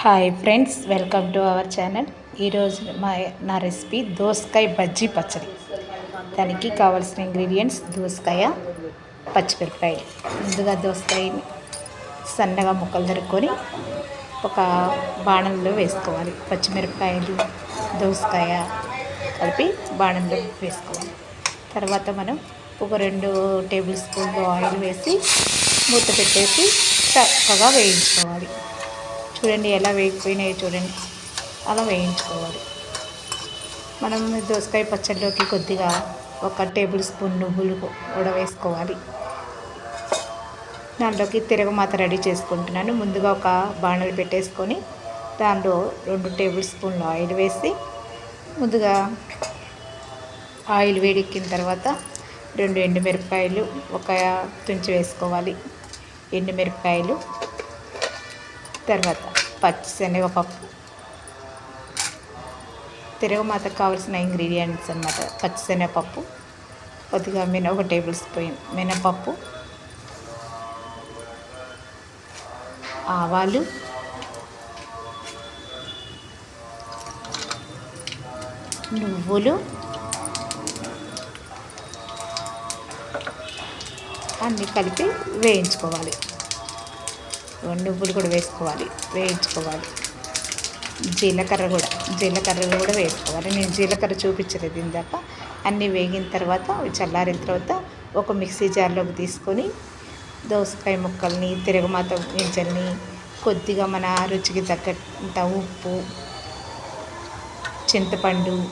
Hi friends welcome to our channel ఈరోజు మా నా రెసిపీ దోసకాయ బజ్జీ పచ్చడి. దానికి కావాల్సిన ఇంగ్రీడియంట్స్ దోసకాయ పచ్చిమిరపకాయలు ముందుగా దోసకాయని సన్నగా ముక్కలు తరుక్కొని ఒక బాణంలో వేసుకోవాలి. పచ్చిమిరపకాయలు దోసకాయ కలిపి బాణంలో వేసుకోవాలి. తర్వాత మనం ఒక రెండు టేబుల్ స్పూన్లు ఆయిల్ వేసి మూత పెట్టేసి చక్కగా వేయించుకోవాలి. చూడండి ఎలా వేగిపోయినాయో చూడండి. అలా వేయించుకోవాలి. మనం దోసకాయ పచ్చడిలోకి కొద్దిగా ఒక టేబుల్ స్పూన్ నువ్వులు కూడా వేసుకోవాలి. దాంట్లోకి తిరగమాత రెడీ చేసుకుంటున్నాను. ముందుగా ఒక బాణలు పెట్టేసుకొని దాంట్లో రెండు టేబుల్ స్పూన్లు ఆయిల్ వేసి ముందుగా ఆయిల్ వేడెక్కిన తర్వాత రెండు ఎండుమిరపకాయలు ఒక తుంచి వేసుకోవాలి. ఎండుమిరపకాయలు తర్వాత పచ్చిశనగపప్పు తిరగమాతకు కావాల్సిన ఇంగ్రీడియంట్స్ అనమాట పచ్చిశనగపప్పు కొద్దిగా మిన ఒక టేబుల్ స్పూన్ మినపప్పు ఆవాలు నువ్వులు అన్నీ కలిపి వేయించుకోవాలి. నువ్వులు కూడా వేసుకోవాలి. వేయించుకోవాలి. జీలకర్ర కూడా జీలకర్ర కూడా వేసుకోవాలి. నేను జీలకర్ర చూపించలేదు ఇందాక. అన్నీ వేగిన తర్వాత చల్లారిన తర్వాత ఒక మిక్సీ జార్లోకి తీసుకొని దోసకాయ ముక్కల్ని తిరగమాత గింజల్ని కొద్దిగా మన రుచికి తగ్గంత ఉప్పు చింతపండు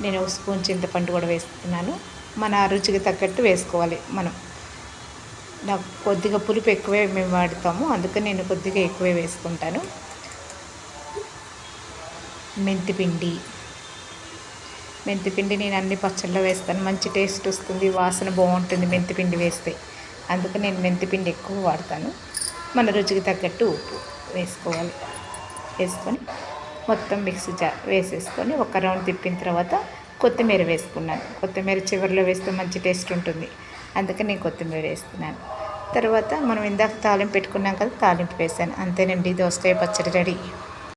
నేను ఒక స్పూన్ చింతపండు కూడా వేస్తున్నాను. మన రుచికి తగ్గట్టు వేసుకోవాలి మనం. నాకు కొద్దిగా పులుపు ఎక్కువే మేము వాడతాము. అందుకని నేను కొద్దిగా ఎక్కువే వేసుకుంటాను. మెంతిపిండి. మెంతిపిండి నేను అన్ని పచ్చళ్ళలో వేస్తాను. మంచి టేస్ట్ వస్తుంది. వాసన బాగుంటుంది మెంతిపిండి వేస్తే. అందుకని నేను మెంతిపిండి ఎక్కువ వాడతాను. మన రుచికి తగ్గట్టు ఉప్పు వేసుకోవాలి. వేసుకొని మొత్తం మిక్సీ జా వేసేసుకొని ఒక రౌండ్ తిప్పిన తర్వాత కొత్తిమీర వేసుకున్నాను. కొత్తిమీర చివరిలో వేస్తే మంచి టేస్ట్ ఉంటుంది. అందుకని నేను కొత్తిమీర వేస్తున్నాను. తర్వాత మనం ఇందాక తాలింపు పెట్టుకున్నాం కదా తాలింపు వేసాను అంతేనండి దోసకాయ పచ్చడి రెడీ.